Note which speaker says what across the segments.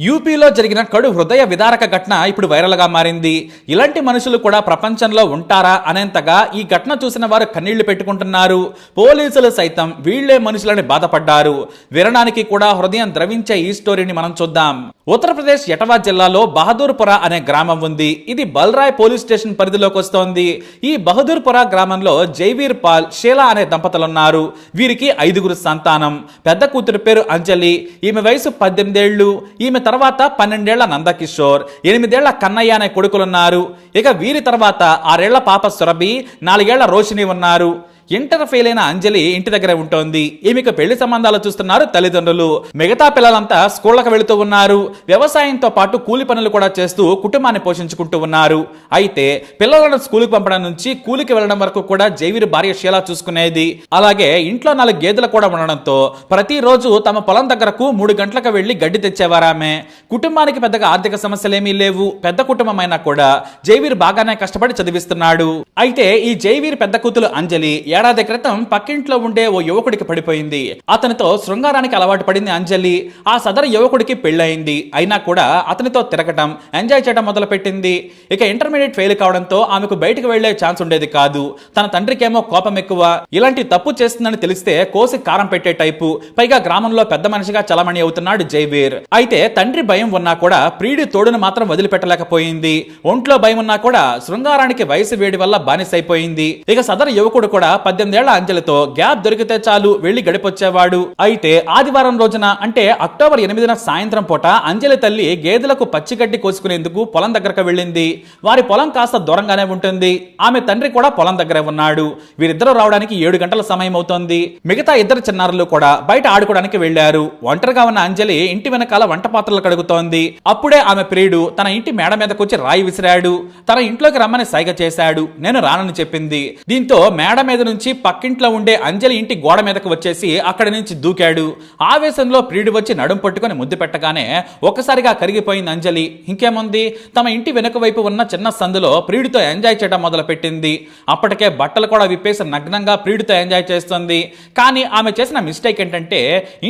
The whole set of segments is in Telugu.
Speaker 1: యూపీలో జరిగిన కడు హృదయ విదారక ఘటన ఇప్పుడు వైరల్గా మారింది. ఇలాంటి మనుషులు కూడా ప్రపంచంలో ఉంటారా అనేంతగా ఈ ఘటన చూసిన వారు కన్నీళ్ళు పెట్టుకుంటున్నారు. పోలీసులు సైతం వీళ్ళే మనుషులని బాధపడ్డారు. వినడానికి కూడా హృదయం ద్రవించే ఈ స్టోరీని మనం చూద్దాం. ఉత్తరప్రదేశ్ ఎటవా జిల్లాలో బహదూర్పుర అనే గ్రామం ఉంది. ఇది బల్రాయ్ పోలీస్ స్టేషన్ పరిధిలోకి వస్తోంది. ఈ బహదూర్పుర గ్రామంలో జైవీర్ పాల్ షీలా అనే దంపతులున్నారు. వీరికి ఐదుగురు సంతానం. పెద్ద కూతురు పేరు అంజలి. ఈమె వయసు పద్దెనిమిదేళ్ళు. ఈమె తర్వాత పన్నెండేళ్ళ నందకిషోర్ ఎనిమిదేళ్ళ కన్నయ్య అనే కొడుకులున్నారు. ఇక వీరి తర్వాత ఆరేళ్ళ పాప సురభి నాలుగేళ్ళ రోషిణి ఉన్నారు. ఇంటర్ ఫెయిల్ అయిన అంజలి ఇంటి దగ్గర ఉంటోంది. ఈమెకు పెళ్ళి సంబంధాలు చూస్తున్నారు తల్లిదండ్రులు. మిగతా పిల్లలంతా స్కూళ్ళకు వెళుతూ ఉన్నారు. వ్యవసాయంతో పాటు కూలి పనులు కూడా చేస్తూ కుటుంబాన్ని పోషించుకుంటూ ఉన్నారు. అయితే పిల్లలను స్కూల్కి పంపడం నుంచి కూలికి వెళ్ళడం వరకు కూడా జైవీర్ భార్య షీలా చూసుకునేది. అలాగే ఇంట్లో నాలుగు గేదెలు కూడా ఉండడంతో ప్రతిరోజు తమ పొలం దగ్గరకు మూడు గంటలకు వెళ్ళి గడ్డి తెచ్చేవారామె కుటుంబానికి పెద్దగా ఆర్థిక సమస్యలేమీ లేవు. పెద్ద కుటుంబం అయినా కూడా జైవీర్ బాగానే కష్టపడి చదివిస్తున్నాడు. అయితే ఈ జైవీర్ పెద్ద కూతురు అంజలి ఏడాది క్రితం పక్కింట్లో ఉండే ఓ యువకుడికి పడిపోయింది. అతనితో శృంగారానికి అలవాటు పడింది అంజలి. ఆ సదరు యువకుడికి పెళ్ళయింది. అయినా కూడా అతనితో తిరగటం ఎంజాయ్ చేయడం మొదలుపెట్టింది. ఇక ఇంటర్మీడియట్ ఫెయిల్ కావడంతో ఆమెకు బయటకు వెళ్ళే ఛాన్స్ ఉండేది కాదు. తన తండ్రికేమో కోపం ఎక్కువ. ఇలాంటి తప్పు చేస్తుందని తెలిస్తే కోసి కారం పెట్టే టైపు. పైగా గ్రామంలో పెద్ద మనిషిగా చలమణి అవుతున్నాడు జైవీర్. అయితే తండ్రి భయం ఉన్నా కూడా ప్రియుడి తోడును మాత్రం వదిలిపెట్టలేకపోయింది. ఒంట్లో భయం ఉన్నా కూడా శృంగారానికి వయసు వేడి వల్ల బానిసైపోయింది. ఇక సదరు యువకుడు కూడా పద్దెనిమిదేళ్ళ అంజలితో గ్యాప్ దొరికితే చాలు వెళ్ళి గడిపొచ్చేవాడు. అయితే ఆదివారం రోజున అంటే అక్టోబర్ ఎనిమిదిన సాయంత్రం పూట అంజలి తల్లి గేదెలకు పచ్చిగడ్డి కోసుకునేందుకు పొలం దగ్గరకు వెళ్ళింది. వారి పొలం కాస్త దూరంగానే ఉంటుంది. ఆమె తండ్రి కూడా పొలం దగ్గరే ఉన్నాడు. వీరిద్దరూ రావడానికి ఏడు గంటల సమయం అవుతోంది. మిగతా ఇద్దరు చిన్నారులు కూడా బయట ఆడుకోవడానికి వెళ్ళారు ఒంటరిగా ఉన్న అంజలి ఇంటి వెనకాల వంట పాత్రలు కడుగుతోంది. అప్పుడే ఆమె ప్రియుడు తన ఇంటి మేడ మీదకు వచ్చి రాయి విసిరాడు. తన ఇంట్లోకి రమ్మని సైగ చేశాడు. నేను రానని చెప్పింది. దీంతో మేడ మీద నుంచి పక్కింట్లో ఉండే అంజలి ఇంటి గోడ మీదకు వచ్చేసి అక్కడి నుంచి దూకాడు. ఆవేశంలో ప్రియుడు వచ్చి నడుం పట్టుకొని ముద్దు పెట్టగానే ఒక్కసారిగా కరిగిపోయింది అంజలి. ఇంకేముంది? తమ ఇంటి వెనుక వైపు ఉన్న చిన్న సందులో ప్రియుడితో ఎంజాయ్ చేయడం మొదలు పెట్టింది అప్పటికే బట్టలు కూడా విప్పేసి నగ్నంగా ప్రియుడితో ఎంజాయ్ చేస్తుంది. కానీ ఆమె చేసిన మిస్టేక్ ఏంటంటే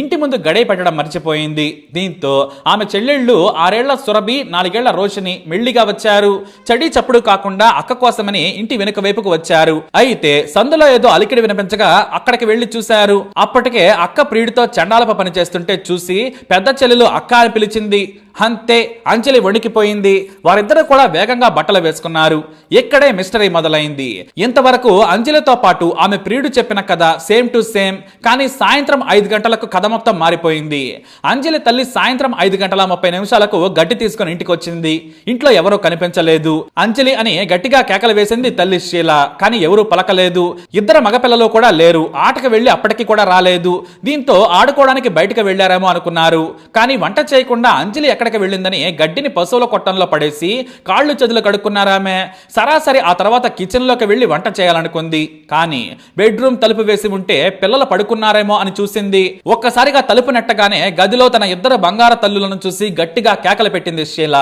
Speaker 1: ఇంటి ముందు గడే పెట్టడం మర్చిపోయింది. దీంతో ఆమె చెల్లెళ్ళు ఆరేళ్ళ సురభి నాలుగేళ్ళ రోషిని మెల్లిగా వచ్చారు. చడి చప్పుడు కాకుండా అక్క కోసమని ఇంటి వెనుక వైపుకు వచ్చారు. అయితే సందులో ఏదో అలికిడి వినిపించగా అక్కడికి వెళ్ళి చూశారు. అప్పటికే అక్క ప్రియుడితో చండాలప పని చేస్తుంటే చూసి పెద్ద చెల్లెలు అక్క అని పిలిచింది. అంతే అంజలి వణికిపోయింది. వారిద్దరూ కూడా వేగంగా బట్టలు వేసుకున్నారు. ఇక్కడే మిస్టరీ మొదలైంది. ఇంతవరకు అంజలితో పాటు ఆమె ప్రియుడు చెప్పిన కథ సేమ్ టు సేమ్ కానీ సాయంత్రం ఐదు గంటలకు కథ మొత్తం మారిపోయింది. అంజలి తల్లి సాయంత్రం ఐదు గంటల ముప్పై నిమిషాలకు గట్టి తీసుకుని ఇంటికి వచ్చింది ఇంట్లో ఎవరూ కనిపించలేదు. అంజలి అని గట్టిగా కేకలు వేసింది తల్లి శీల కానీ ఎవరూ పలకలేదు. ఇద్దరు మగపిల్లలు కూడా లేరు. ఆటకు వెళ్ళి అప్పటికి కూడా రాలేదు. దీంతో ఆడుకోవడానికి బయటకు వెళ్ళారేమో అనుకున్నారు. కానీ వంట చేయకుండా అంజలి ఎక్కడికి వెళ్ళిందని గడ్డిని పశువుల కొట్టంలో పడేసి కాళ్ళు చేతులు కడుక్కున్నారామె. సరాసరి ఆ తర్వాత కిచెన్లోకి వెళ్ళి వంట చేయాలనుకుంది. కానీ బెడ్రూమ్ తలుపు వేసి ఉంటే పిల్లలు పడుకున్నారేమో అని చూసింది. ఒక్కసారిగా తలుపు నెట్టగానే గదిలో తన ఇద్దరు బంగార తల్లులను చూసి గట్టిగా కేకలు పెట్టింది షీల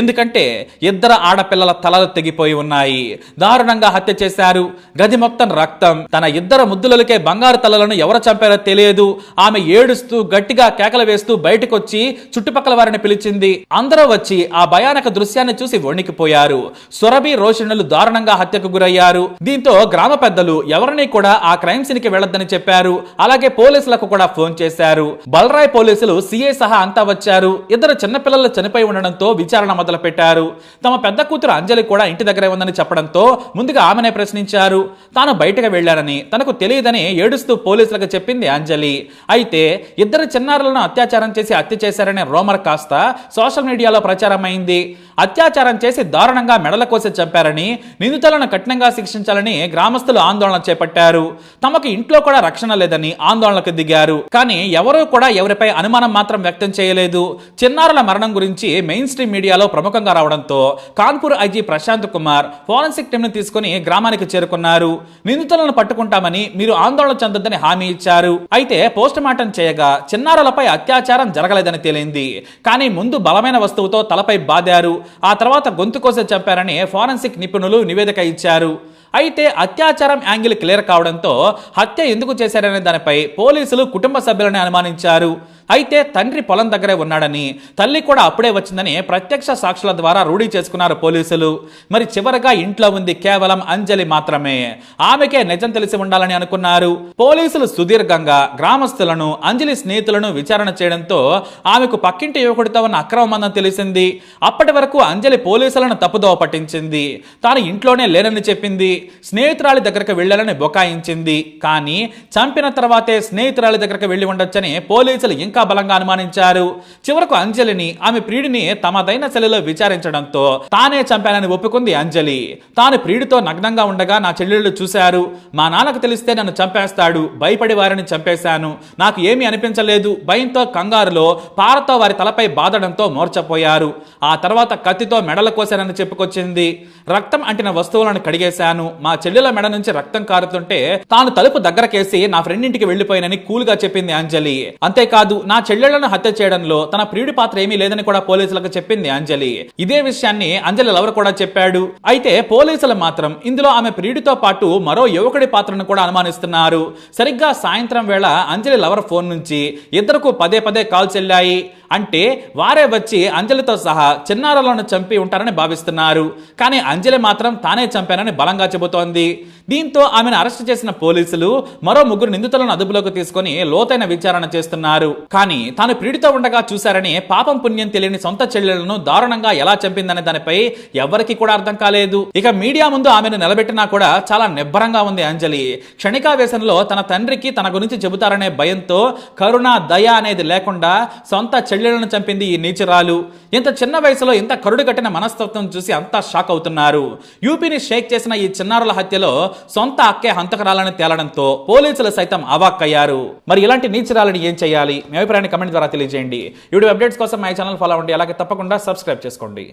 Speaker 1: ఎందుకంటే ఇద్దరు ఆడపిల్లల తలలు తెగిపోయి ఉన్నాయి. దారుణంగా హత్య చేశారు. గది మొత్తం రక్తం. తన ఇద్దరు ముద్దులకే బంగారు తలలను ఎవరు చంపారో తెలియదు. ఆమె ఏడుస్తూ గట్టిగా కేకలు వేస్తూ బయటకొచ్చి చుట్టుపక్కల వారిని పిలిచి పిలిచింది అందరూ వచ్చి ఆ భయానక దృశ్యాన్ని చూసి వణికిపోయారు. సురభి రోషణులు దారుణంగా హత్యకు గురయ్యారు. దీంతో గ్రామ పెద్దలు ఎవరిని కూడా ఆ క్రైమ్ సీన్కి వెళ్ళొద్దని చెప్పారు. అలాగే పోలీసులకు కూడా ఫోన్ చేశారు. బలరాయ్ పోలీసులు సిఐ సహా అంతా వచ్చారు. ఇద్దరు చిన్నపిల్లలు చనిపోయి ఉండడంతో విచారణ మొదలు పెట్టారు తమ పెద్ద కూతురు అంజలి కూడా ఇంటి దగ్గరే ఉందని చెప్పడంతో ముందుగా ఆమెనే ప్రశ్నించారు. తాను బయటకు వెళ్ళారని తనకు తెలియదని ఏడుస్తూ పోలీసులకు చెప్పింది అంజలి. అయితే ఇద్దరు చిన్నారులను అత్యాచారం చేసి హత్య చేశారనే రోమర్ కాస్త సోషల్ మీడియాలో ప్రచారమైంది. అత్యాచారం చేసి దారుణంగా మెడల కోసి చంపారని నిందితులను కఠినంగా శిక్షించాలని గ్రామస్తులు ఆందోళన చేపట్టారు. తమకు ఇంట్లో కూడా రక్షణ లేదని ఆందోళనకు దిగారు. కానీ ఎవరూ కూడా ఎవరిపై అనుమానం మాత్రం వ్యక్తం చేయలేదు. చిన్నారుల మరణం గురించి మెయిన్ స్ట్రీమ్ మీడియాలో ప్రముఖంగా రావడంతో కాన్పూర్ ఐజీ ప్రశాంత్ కుమార్ ఫోరెన్సిక్ టీమ్ని తీసుకుని గ్రామానికి చేరుకున్నారు. నిందితులను పట్టుకుంటామని మీరు ఆందోళన చెందొద్దని హామీ ఇచ్చారు. అయితే పోస్ట్ మార్టం చేయగా చిన్నారులపై అత్యాచారం జరగలేదని తేలింది. కానీ ముందు బలమైన వస్తువుతో తలపై బాదారు. ఆ తర్వాత గొంతు కోసం చంపారని ఫారెన్సిక్ నిపుణులు నివేదిక ఇచ్చారు. అయితే అత్యాచారం యాంగిల్ క్లియర్ కావడంతో హత్య ఎందుకు చేశారనే దానిపై పోలీసులు కుటుంబ సభ్యులని అనుమానించారు. అయితే తండ్రి పొలం దగ్గరే ఉన్నాడని తల్లి కూడా అప్పుడే వచ్చిందని ప్రత్యక్ష సాక్షుల ద్వారా రూఢీ చేసుకున్నారు పోలీసులు. మరి చివరగా ఇంట్లో ఉంది కేవలం అంజలి మాత్రమే. ఆమెకే నిజం తెలిసి ఉండాలని అనుకున్నారు. పోలీసులు సుదీర్ఘంగా గ్రామస్తులను అంజలి స్నేహితులను విచారణ చేయడంతో ఆమెకు పక్కింటి యువకుడితో ఉన్న అక్రమం తెలిసింది. అప్పటి వరకు అంజలి పోలీసులను తప్పుదోవ పట్టించింది. తాను ఇంట్లోనే లేనని చెప్పింది. స్నేహితురాలి దగ్గరకు వెళ్ళాలని బొకాయించింది. కానీ చంపిన తర్వాతే స్నేహితురాలి దగ్గరకు వెళ్ళి ఉండొచ్చని పోలీసులు ఇంకా బలంగా అనుమానించారు. చివరకు అంజలిని ఆమె ప్రియుడిని తమదైన శైలిలో విచారించడంతో తానే చంపానని ఒప్పుకుంది అంజలి. తాను ప్రియుడితో నగ్నంగా ఉండగా నా చెల్లెళ్ళు చూశారు. మా నాన్నకు తెలిస్తే నన్ను చంపేస్తాడు. భయపడి వారిని చంపేశాను. నాకు ఏమీ అనిపించలేదు. భయంతో కంగారులో పారతో వారి తలపై బాధడంతో మోర్చపోయారు ఆ తర్వాత కత్తితో మెడలు కోశానని చెప్పుకొచ్చింది. రక్తం అంటిన వస్తువులను కడిగేశాను. మా చెల్లెల మెడ నుంచి రక్తం కారుతుంటే తాను తలుపు దగ్గరకేసి నా ఫ్రెండ్ ఇంటికి వెళ్ళిపోయినని కూల్గా చెప్పింది అంజలి. అంతేకాదు నా చెల్లెళ్ళను హత్య చేయడంలో తన ప్రియుడి పాత్ర ఏమీ లేదని కూడా పోలీసులకు చెప్పింది అంజలి. ఇదే విషయాన్ని అంజలి లవర్ కూడా చెప్పాడు. అయితే పోలీసులు మాత్రం ఇందులో ఆమె ప్రియుడితో పాటు మరో యువకుడి పాత్రను కూడా అనుమానిస్తున్నారు. సరిగ్గా సాయంత్రం వేళ అంజలి లవర్ ఫోన్ నుంచి ఇద్దరకు పదే పదే కాల్ చెల్లాయి. అంటే వారే వచ్చి అంజలితో సహా చిన్నారులను చంపి ఉంటారని భావిస్తున్నారు. కానీ అంజలి మాత్రం తానే చంపానని బలంగా చెబుతోంది. దీంతో ఆమెను అరెస్ట్ చేసిన పోలీసులు మరో ముగ్గురు నిందితులను అదుపులోకి తీసుకొని లోతైన విచారణ చేస్తున్నారు. కానీ తాను పీడితో ఉండగా చూశారని పాపం పుణ్యం తెలియని సొంత చెల్లెలను దారుణంగా ఎలా చంపిందనే దానిపై ఎవరికి కూడా అర్థం కాలేదు. ఇక మీడియా ముందు ఆమెను నిలబెట్టినా కూడా చాలా నిబ్బరంగా ఉంది అంజలి. క్షణికావేశంలో తన తండ్రికి తన గురించి చెబుతారనే భయంతో కరుణ దయ అనేది లేకుండా సొంత చెల్లెలను చంపింది ఈ నీచరాలు. ఇంత చిన్న వయసులో ఇంత కరుడు కట్టిన మనస్తత్వం చూసి అంతా షాక్ అవుతున్నారు. యూపీని షేక్ చేసిన ఈ చిన్నారుల హత్యలో సొంత అక్కే హంతకరాలని తేలడంతో పోలీసులు సైతం అవాక్కయ్యారు. మరి ఇలాంటి నీచరాలని ఏం చేయాలి? మీ అభిప్రాయాన్ని కమెంట్ ద్వారా తెలియజేయండి. వీడియో అప్డేట్స్ కోసం మా ఛానల్ ఫాలో అవ్వండి. అలాగే తప్పకుండా సబ్స్క్రైబ్ చేసుకోండి.